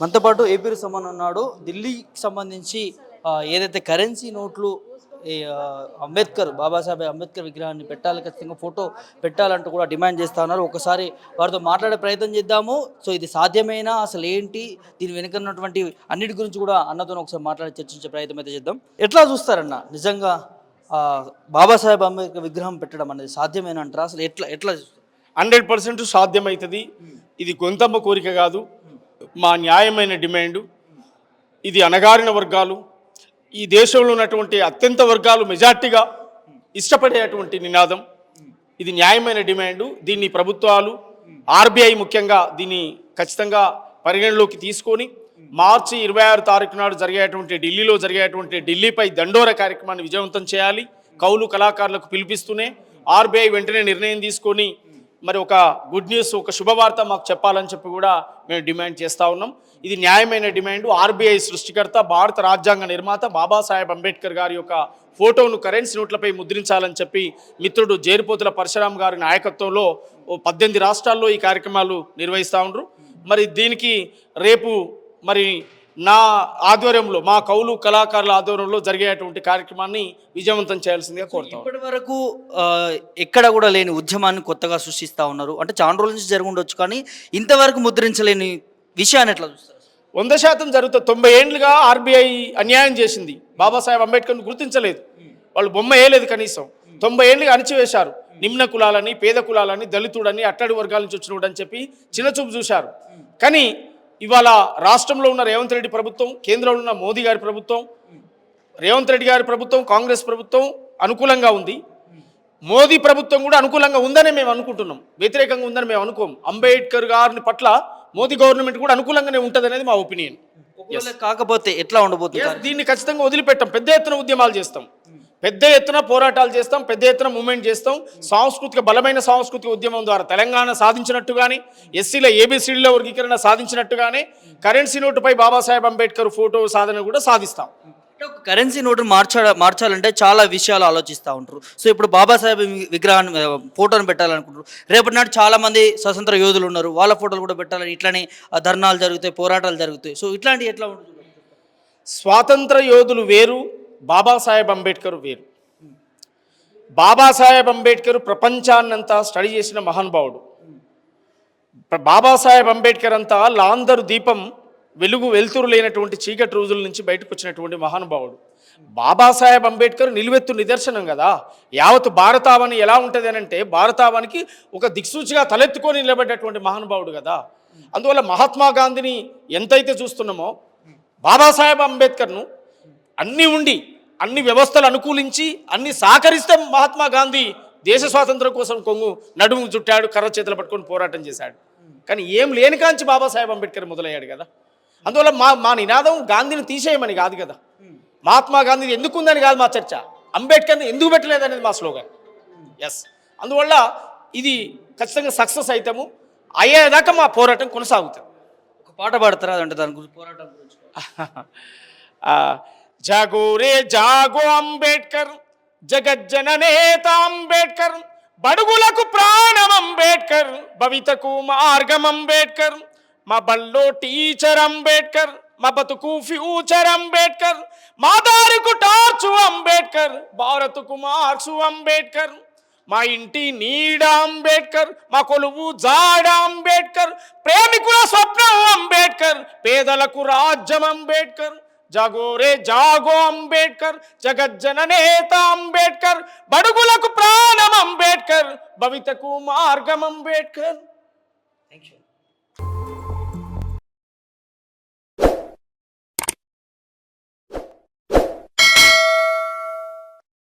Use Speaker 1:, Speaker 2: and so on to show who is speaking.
Speaker 1: మనతో పాటు ఏపీ సమాన్ ఉన్నాడు. ఢిల్లీకి సంబంధించి ఏదైతే కరెన్సీ నోట్లు అంబేద్కర్ బాబాసాహెబ్ అంబేద్కర్ విగ్రహాన్ని పెట్టాలి ఖచ్చితంగా ఫోటో పెట్టాలంటూ కూడా డిమాండ్ చేస్తా ఉన్నారు. ఒకసారి వారితో మాట్లాడే ప్రయత్నం చేద్దాము. సో ఇది సాధ్యమేనా? అసలు ఏంటి? దీని వెనుక ఉన్నటువంటి అన్నిటి గురించి కూడా అన్నతో ఒకసారి మాట్లాడి చర్చించే ప్రయత్నం అయితే చేద్దాం. ఎట్లా చూస్తారన్న? నిజంగా బాబాసాహెబ్ అంబేద్కర్ విగ్రహం పెట్టడం అనేది సాధ్యమేనా అంటారా అసలు ఎట్లా ఎట్లా? చూస్తారు?
Speaker 2: హండ్రెడ్ పర్సెంట్ సాధ్యమవుతుంది. ఇది గొంతమ్మ కోరిక కాదు. మా న్యాయమైన డిమాండు ఇది అణగారిన వర్గాలు ఈ దేశంలో ఉన్నటువంటి అత్యంత వర్గాలు మెజార్టీగా ఇష్టపడేటువంటి నినాదం. ఇది న్యాయమైన డిమాండు. దీన్ని ప్రభుత్వాలు ఆర్బీఐ ముఖ్యంగా దీన్ని ఖచ్చితంగా పరిగణలోకి తీసుకొని మార్చి ఇరవై ఆరు తారీఖు నాడు జరిగేటువంటి ఢిల్లీలో జరిగేటువంటి ఢిల్లీపై దండోర కార్యక్రమాన్ని విజయవంతం చేయాలి. కౌలు కళాకారులకు పిలిపిస్తూనే ఆర్బీఐ వెంటనే నిర్ణయం తీసుకొని మరి ఒక గుడ్ న్యూస్ ఒక శుభవార్త మాకు చెప్పాలని చెప్పి కూడా మేము డిమాండ్ చేస్తూ ఉన్నాం. ఇది న్యాయమైన డిమాండ్. ఆర్బీఐ సృష్టికర్త భారత రాజ్యాంగ నిర్మాత బాబాసాహెబ్ అంబేద్కర్ గారి యొక్క ఫోటోను కరెన్సీ నోట్లపై ముద్రించాలని చెప్పి మిత్రుడు జేరిపోతుల పరశురామ్ గారి నాయకత్వంలో ఓ పద్దెనిమిది రాష్ట్రాల్లో ఈ కార్యక్రమాలు నిర్వహిస్తూ ఉండరు. మరి దీనికి రేపు మరి నా ఆధ్వర్యంలో మా కౌలు కళాకారుల ఆధ్వర్యంలో జరిగేటువంటి కార్యక్రమాన్ని విజయవంతం చేయాల్సిందిగా కోరుతాం
Speaker 1: ఇప్పటి వరకు ఎక్కడ కూడా లేని ఉద్యమాన్ని కొత్తగా సృష్టిస్తా ఉన్నారు. అంటే చాలా రోజుల నుంచి జరిగి ఉండొచ్చు కానీ ఇంతవరకు ముద్రించలేని విషయాన్ని ఎట్లా చూస్తారు?
Speaker 2: వంద శాతం జరుగుతుంది. తొంభై ఏండ్లుగా ఆర్బీఐ అన్యాయం చేసింది. బాబాసాహెబ్ అంబేద్కర్ను గుర్తించలేదు. వాళ్ళు బొమ్మ వేయలేదు కనీసం. తొంభై ఏళ్ళుగా అణిచివేశారు. నిమ్న కులాలని పేద కులాలని దళితుడని అట్టడి వర్గాల నుంచి వచ్చినోడు అని చెప్పి చిన్నచూపు చూశారు. కానీ ఇవాళ రాష్ట్రంలో ఉన్న రేవంత్ రెడ్డి ప్రభుత్వం కేంద్రంలో ఉన్న మోదీ గారి ప్రభుత్వం రేవంత్ రెడ్డి గారి ప్రభుత్వం కాంగ్రెస్ ప్రభుత్వం అనుకూలంగా ఉంది. మోదీ ప్రభుత్వం కూడా అనుకూలంగా ఉందని మేము అనుకుంటున్నాం. వ్యతిరేకంగా ఉందని మేము అనుకోం. అంబేద్కర్ గారిని పట్ల మోదీ గవర్నమెంట్ కూడా అనుకూలంగానే ఉంటుంది అనేది మా ఒపీనియన్.
Speaker 1: కాకపోతే ఎట్లా ఉండబోతుంది
Speaker 2: దీన్ని ఖచ్చితంగా వదిలిపెట్టాం. పెద్ద ఎత్తున ఉద్యమాలు చేస్తాం. పెద్ద ఎత్తున పోరాటాలు చేస్తాం పెద్ద ఎత్తున మూమెంట్ చేస్తాం. సాంస్కృతిక బలమైన సాంస్కృతిక ఉద్యమం ద్వారా తెలంగాణ సాధించినట్టుగానే ఎస్సీల ఏబిసిడీల వర్గీకరణ సాధించినట్టుగానే కరెన్సీ నోటుపై బాబాసాహెబ్ అంబేద్కర్ ఫోటో సాధన కూడా సాధిస్తాం.
Speaker 1: కరెన్సీ నోటును మార్చ మార్చాలంటే చాలా విషయాలు ఆలోచిస్తూ ఉంటారు. సో ఇప్పుడు బాబాసాహెబ్ విగ్రహాన్ని ఫోటోను పెట్టాలనుకుంటారు. రేపటి నాడు చాలా మంది స్వతంత్ర యోధులు ఉన్నారు. వాళ్ళ ఫోటోలు కూడా పెట్టాలని ఇట్లానే ధర్నాలు జరుగుతాయి పోరాటాలు జరుగుతాయి. సో ఇట్లాంటివి ఎట్లా ఉంటుంది
Speaker 2: స్వాతంత్ర యోధులు వేరు బాబాసాహెబ్ అంబేద్కర్ వేరు. బాబాసాహెబ్ అంబేద్కర్ ప్రపంచాన్నంతా స్టడీ చేసిన మహానుభావుడు. బాబాసాహెబ్ అంబేద్కర్ అంతా లాందరు దీపం వెలుగు వెలుతురు లేనటువంటి చీకటి రోజుల నుంచి బయటకు వచ్చినటువంటి మహానుభావుడు. బాబాసాహెబ్ అంబేద్కర్ నిలువెత్తు నిదర్శనం కదా. యావత్ భారతావని ఎలా ఉంటుంది అని అంటే భారతావానికి ఒక దిక్సూచిగా తలెత్తుకొని నిలబడ్డటువంటి మహానుభావుడు కదా. అందువల్ల మహాత్మా గాంధీని ఎంతైతే చూస్తున్నామో బాబాసాహెబ్ అంబేద్కర్ను అన్నీ ఉండి అన్ని వ్యవస్థలు అనుకూలించి అన్ని సహకరిస్తే మహాత్మా గాంధీ దేశ స్వాతంత్రం కోసం కొంగు నడుము చుట్టాడు కర్ర చేతులు పట్టుకొని పోరాటం చేశాడు. కానీ ఏం లేని కాంచి బాబాసాహెబ్ అంబేద్కర్ మొదలయ్యాడు కదా. అందువల్ల మా మా నినాదం గాంధీని తీసేయమని కాదు కదా. మహాత్మా గాంధీ ఎందుకు ఉందని కాదు మా చర్చ. అంబేద్కర్ని ఎందుకు పెట్టలేదు అనేది మా స్లోగన్. ఎస్ అందువల్ల ఇది ఖచ్చితంగా సక్సెస్ అవుతాము అయ్యేదాకా మా పోరాటం కొనసాగుతుంది.
Speaker 1: ఒక పాట పాడతారా అంటే దాని గురించి పోరాటం గురించి?
Speaker 2: ఆ, జాగో రే అంబేద్కర్ జగజ్జననేత అంబేద్కర్ బడుగులకు ప్రాణం అంబేద్కర్ భవితకు మార్గం అంబేద్కర్ మా బల్లో టీచర్ అంబేద్కర్ మా బతుకు ఫ్యూచర్ అంబేద్కర్ మా దారికు టార్చు అంబేద్కర్ భారత్కు మార్చు అంబేద్కర్ మా ఇంటి నీడ అంబేద్కర్ మా కొలువు జాడ అంబేద్కర్ ప్రేమికుల స్వప్నం అంబేద్కర్ పేదలకు రాజ్యం అంబేద్కర్ జాగో రే జాగో అంబేద్కర్ జగజ్జన నేత అంబేద్కర్ బడుగులకు ప్రాణం అంబేద్కర్ భవితకు మార్గం అంబేద్కర్
Speaker 1: థ్యాంక్ యూ